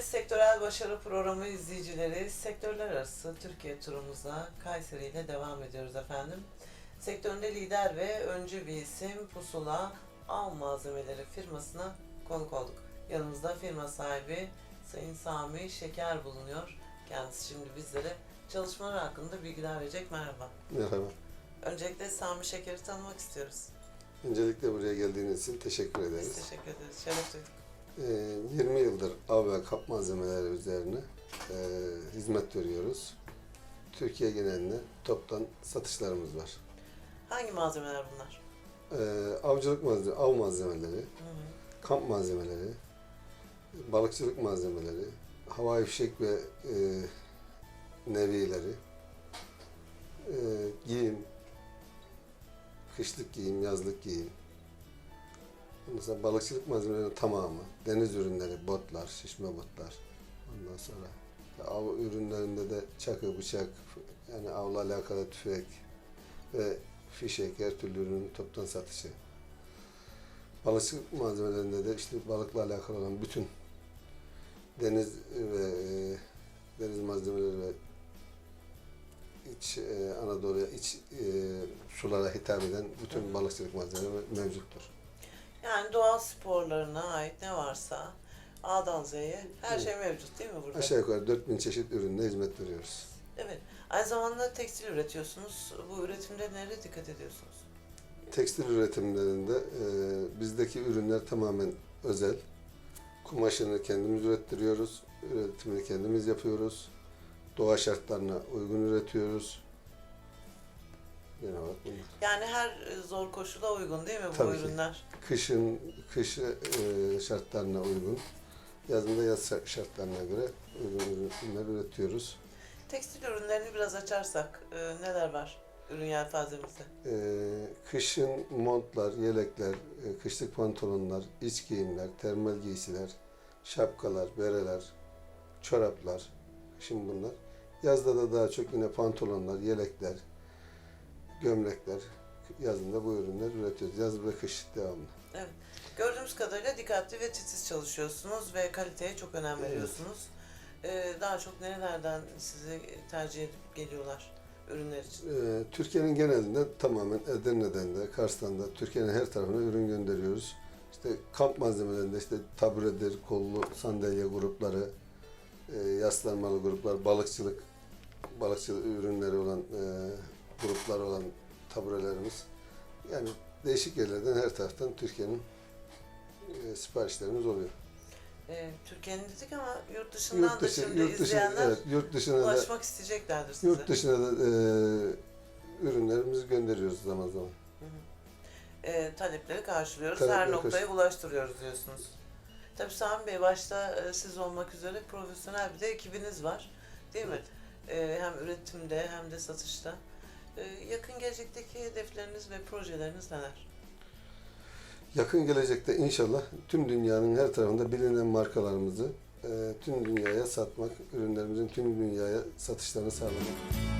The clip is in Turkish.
Değerli Sektörel Başarı Programı izleyicileri, sektörler arası Türkiye turumuza Kayseri ile devam ediyoruz efendim. Sektöründe lider ve öncü bir isim Pusula Av Malzemeleri firmasına konuk olduk. Yanımızda firma sahibi Sayın Sami Şeker bulunuyor. Kendisi şimdi bizlere çalışmalar hakkında bilgiler verecek. Merhaba. Merhaba. Öncelikle Sami Şeker'i tanımak istiyoruz. Öncelikle buraya geldiğiniz için teşekkür Biz ederiz. teşekkür ederiz. Şeref duyduk. Ee, 20 yıldır av ve kap malzemeleri üzerine e, hizmet veriyoruz. Türkiye genelinde toptan satışlarımız var. Hangi malzemeler bunlar? Ee, avcılık malzeme, av malzemeleri, Hı hı. kamp malzemeleri, balıkçılık malzemeleri, havai fişek ve e, nevileri, e, giyim, kışlık giyim, yazlık giyim. Mesela balıkçılık malzemelerinin tamamı, deniz ürünleri, botlar, şişme botlar. Ondan sonra av ürünlerinde de çakı, bıçak, yani avla alakalı tüfek ve fişek, her türlü ürünün toptan satışı. Balıkçılık malzemelerinde de işte balıkla alakalı olan bütün deniz ve e, deniz malzemeleri ve iç e, Anadolu'ya, iç e, sulara hitap eden bütün balıkçılık malzemeleri mevcuttur. Yani doğal sporlarına ait ne varsa A'dan Z'ye her şey mevcut değil mi burada? Aşağı yukarı 4000 çeşit ürünle hizmet veriyoruz. Evet. Aynı zamanda tekstil üretiyorsunuz. Bu üretimde nereye dikkat ediyorsunuz? Tekstil üretimlerinde e, bizdeki ürünler tamamen özel. Kumaşını kendimiz ürettiriyoruz, üretimini kendimiz yapıyoruz. Doğa şartlarına uygun üretiyoruz. Genel olarak bunlar. Yani her e, zor koşula uygun değil mi bu Tabii ki. ürünler? Kışın kış e, şartlarına uygun, yazında yaz şart- şartlarına göre uygun ürünler üretiyoruz. Tekstil ürünlerini biraz açarsak e, neler var ürün yelpazemizde? E, kışın montlar, yelekler, e, kışlık pantolonlar, iç giyimler, termal giysiler, şapkalar, bereler, çoraplar, kışın bunlar. Yazda da daha çok yine pantolonlar, yelekler, gömlekler, yazında bu ürünler üretiyoruz. Yaz ve kış devamlı. Evet. Gördüğümüz kadarıyla dikkatli ve titiz çalışıyorsunuz ve kaliteye çok önem Evet. veriyorsunuz. E, daha çok nerelerden sizi tercih edip geliyorlar ürünler için? Ee, Türkiye'nin genelinde tamamen Edirne'den de, Kars'tan da Türkiye'nin her tarafına ürün gönderiyoruz. İşte kamp malzemelerinde işte taburedir, kollu sandalye grupları, e, yaslanmalı gruplar, balıkçılık, balıkçılık ürünleri olan e, gruplar olan taburelerimiz. Yani değişik yerlerden her taraftan Türkiye'nin e, siparişlerimiz oluyor. E, Türkiye'nin dedik ama yurt dışından Yurt dışı, da şimdi yurt izleyenler evet, yurt dışına da, ulaşmak isteyeceklerdir size. yurt dışına da e, ürünlerimizi gönderiyoruz zaman zaman. e, talepleri karşılıyoruz. Talepleri Her noktaya karşı- ulaştırıyoruz diyorsunuz. Tabii Sami Bey başta e, siz olmak üzere profesyonel bir de ekibiniz var. Değil mi? E, hem üretimde hem de satışta. E, yakın gelecekteki hedefleriniz ve projeleriniz neler? Yakın gelecekte inşallah tüm dünyanın her tarafında bilinen markalarımızı e, tüm dünyaya satmak, ürünlerimizin tüm dünyaya satışlarını sağlamak.